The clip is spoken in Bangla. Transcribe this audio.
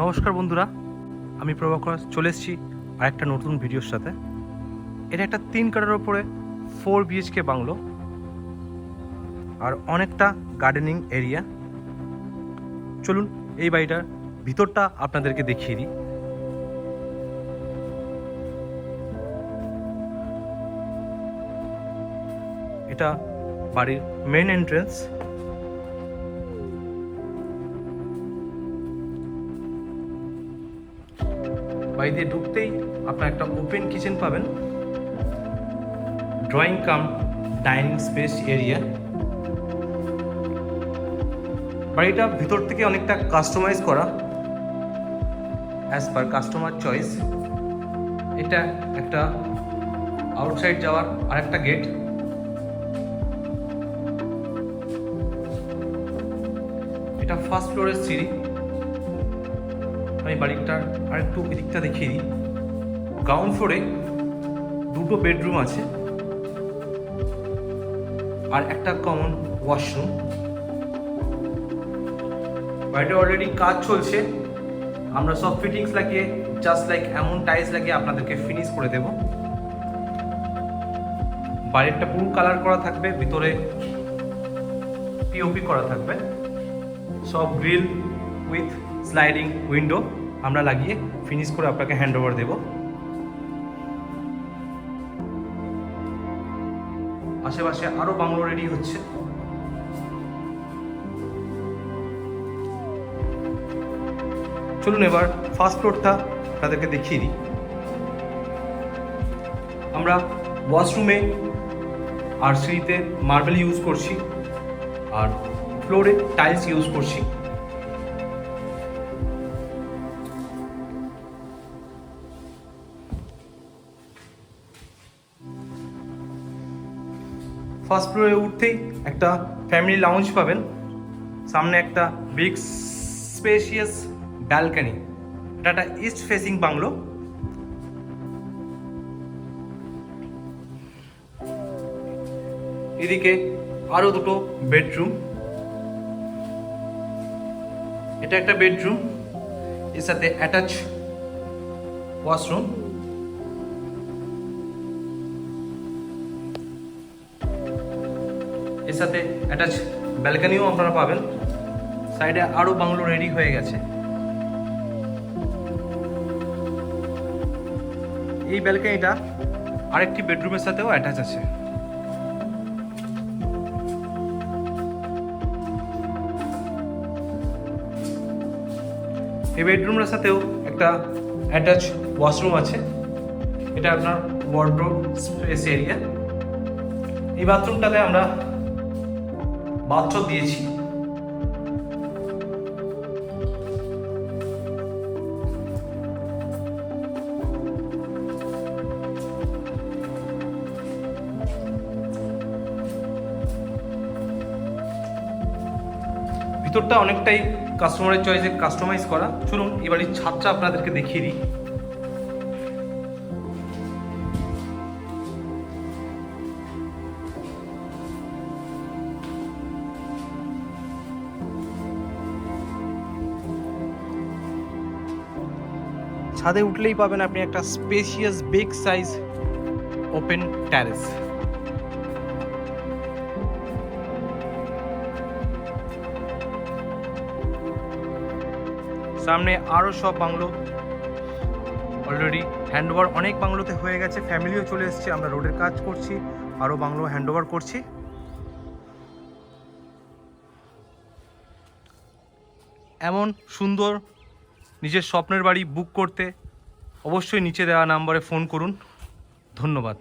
নমস্কার বন্ধুরা, আমি প্রভাকর, চলে এসেছি আর একটা নতুন ভিডিওর সাথে। এটা একটা তিন কাটার ওপরে ফোর বিএইচকে বাংলো আর অনেকটা গার্ডেনিং এরিয়া চলুন, এই বাড়িটার ভিতরটা আপনাদেরকে দেখিয়ে দিই। এটা বাড়ির মেন এন্ট্রেন্স বাড়িতে ঢুকতেই আপনার একটা ওপেন কিচেন পাবেন। Drawing cum dining space area বাড়িটা ভিতর থেকে অনেকটা কাস্টমাইজ করা। অ্যাজ পার কাস্টমার চয়েস এটা একটা আউটসাইড যাওয়ার আরেকটা গেট এটা ফার্স্ট ফ্লোরের সিঁড়ি। আমি বাড়িটার আরেকটু এদিকটা দেখিয়ে দিই। গ্রাউন্ড ফ্লোরে দুটো বেডরুম আছে আর একটা কমন ওয়াশরুম বাড়িটা অলরেডি কাজ চলছে। আমরা সব ফিটিংস লাগিয়ে জাস্ট লাইক এমন টাইলস লাগিয়ে আপনাদেরকে ফিনিশ করে দেব। বাইরেরটা পুরো কালার করা থাকবে, ভিতরে পিওপি করা থাকবে। সব গ্রিল উইথ স্লাইডিং উইন্ডো আমরা লাগিয়ে ফিনিশ করে আপনাকে হ্যান্ড ওভার দেবো। আশেপাশে আরও বাংলো রেডি হচ্ছে। চলুন এবার ফার্স্ট ফ্লোরটা তাদেরকে দেখিয়ে দিই। আমরা ওয়াশরুমে আর সিঁড়িতে মার্বেল ইউজ করছি, আর ফ্লোরে টাইলস ইউজ করছি। ফার্স্ট ফ্লোরে উঠতেই একটা ফ্যামিলি লাউঞ্জ পাবেন। সামনে একটা বিগ স্পেশিয়াস ব্যালকানি এটা একটা ইস্ট ফেসিং বাংলো এদিকে আরও দুটো বেডরুম এটা একটা বেডরুম এর সাথে অ্যাটাচ ওয়াশরুম এর সাথে অ্যাটাচ ব্যালকানিও আপনারা পাবেন। সাইডে আরও বাংলো রেডি হয়ে গেছে। এই ব্যালকানিটা আরেকটি বেডরুমের সাথেও অ্যাটাচ আছে। এই বেডরুমের সাথেও একটা অ্যাটাচ ওয়াশরুম আছে। এটা আপনার ওয়ার্ড্রোব স্পেস এরিয়া এই বাথরুমটাতে আমরা বাথটব দিয়েছি। ভিতরটা অনেকটাই কাস্টমারের চয়েসে কাস্টমাইজ করা। চলুন এবারে ছাদটা আপনাদেরকে দেখিয়ে দিই। ছাদে উঠলেই পাবেন আপনি একটা spacious big size open terrace সামনে আরও সব বাংলো। অলরেডি হ্যান্ডওভার অনেক বাংলোতে হয়ে গেছে ফ্যামিলিও চলে এসেছে, আমরা রোডের কাজ করছি আরও বাংলো হ্যান্ডওভার করছি। এমন সুন্দর নিজের স্বপ্নের বাড়ি বুক করতে অবশ্যই নিচে দেওয়া নাম্বারে ফোন করুন। ধন্যবাদ।